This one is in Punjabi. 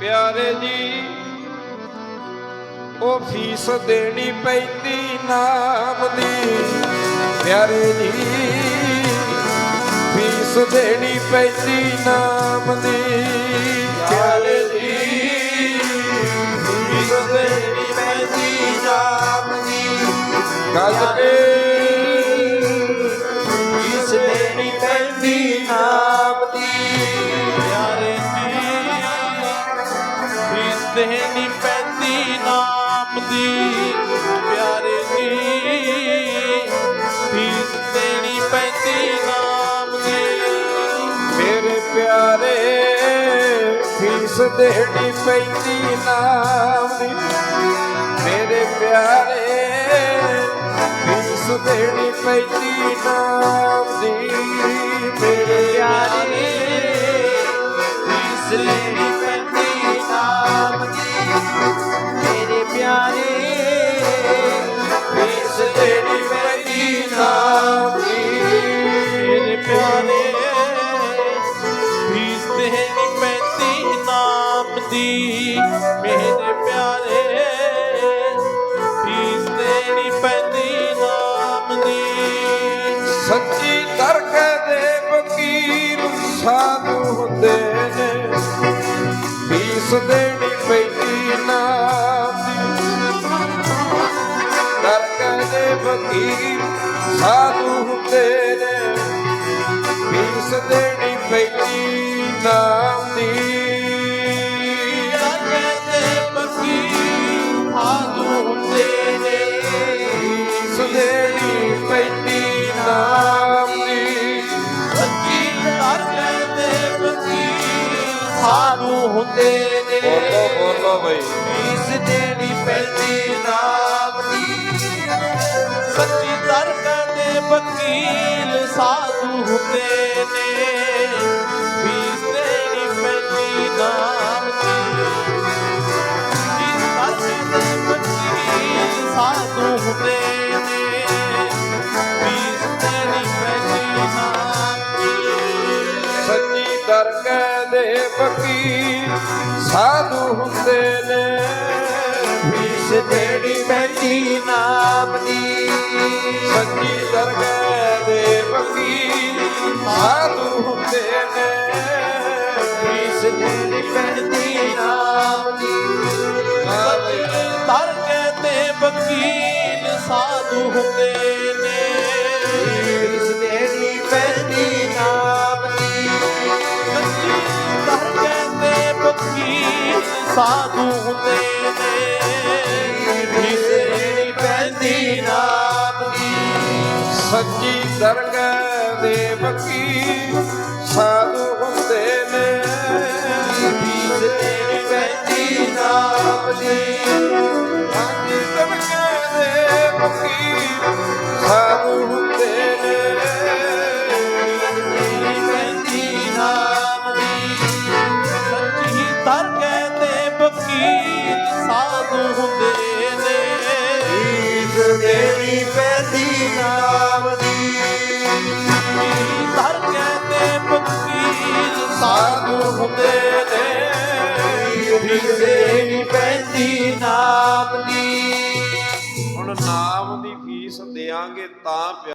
ਪਿਆਰੇ ਜੀ, ਉਹ ਫੀਸ ਦੇਣੀ ਪੈਂਦੀ ਨਾਮ ਦੀ। ਪਿਆਰੇ ਜੀ, ਫੀਸ ਦੇਣੀ ਪੈਂਦੀ ਨਾਮ ਦੀ। ਪਿਆਰੇ ਜੀ, ਫੀਸ ਦੇਣੀ ਪੈਂਦੀ ਨਾਮ ਦੀ। ਗੱਲ ਕੇ ਦੇਣੀ ਪੈਂਦੀ ਨਾਮ ਦੀ ਪਿਆਰੇ ਜੀ ਫੀਸ ਦੇਣੀ ਪੈਂਦੀ ਨਾਮ ਦੀ। ਮੇਰੇ ਪਿਆਰੇ, ਫੀਸ ਦੇਣੀ ਪੈਂਦੀ ਨਾਮ ਦੀ। ਮੇਰੇ ਪਿਆਰੇ, ਫੀਸ ਦੇਣੀ ਪੈਂਦੀ ਨਾਮ ਸੱਚੀ ਤਰਕ ਦੇ ਵਕੀਲ ਸਾਧੂ ਹੁੰਦੇ ਨੇ। ਫੀਸ ਦੇਣੀ ਪੈਂਦੀ ਨਾਮ ਦੀ। ਤਰਕ ਦੇ ਵਕੀਲ ਸਾਧੂ ਹੁੰਦੇ ਨੇ। ਫੀਸ ਦੇਣੀ ਪੈਂਦੀ ਹੁੰਦੇ ਨੇ। ਬੋਲੋ ਬੋਲੋ ਬਈ। ਫੀਸ ਦੇਣੀ ਪੈਂਦੀ ਨਾਮ ਦੀ ਸੱਚੀ ਦਰ ਕਹਿੰਦੇ ਵਕੀਲ ਸਾਧੂ ਹੁੰਦੇ ਨੇ। ਸੱਚੀ ਦਰਗਾਹ ਦੇ ਵਕੀਲ ਸਾਧੂ ਹੁੰਦੇ ਨੇ। ਫੀਸ ਦੇਣੀ ਪੈਂਦੀ ਨਾਮ ਦੀ। ਸੱਚੀ ਦਰਗਾਹ ਦੇ ਵਕੀਲ ਸਾਧੂ ਹੁੰਦੇ ਨੇ। ਫੀਸ ਦੇਣੀ ਪੈਂਦੀ ਨਾਮ ਦੀ। ਦਰ ਕਹਿੰਦੇ ਵਕੀਲ ਸਾਧੂ ਹੁੰਦੇ ਨੇ। ਸਾਧੂ ਹੁੰਦੇ ਨੇ ਫੀਸ ਦੇਣੀ ਪੈਂਦੀ ਨਾਮ ਦੀ ਸੱਚੀ ਦਰਗਾਹ ਦੇ ਵਕੀਲ ਸਾਧੂ ਹੁੰਦੇ ਸਾਧੂ ਹੁੰਦੇ ਨੇ। ਫੀਸ ਦੇਣੀ ਪੈਂਦੀ ਨਾਮ ਦੀ। ਦਰ ਕਹਿੰਦੇ ਵਕੀਲ ਸਾਧੂ ਹੁੰਦੇ ਨੇ ਫੀਸ ਦੇਣੀ ਪੈਂਦੀ ਨਾਮ ਦੀ ਹੁਣ ਨਾਮ ਦੀ ਫੀਸ ਦੇਾਂਗੇ ਤਾਂ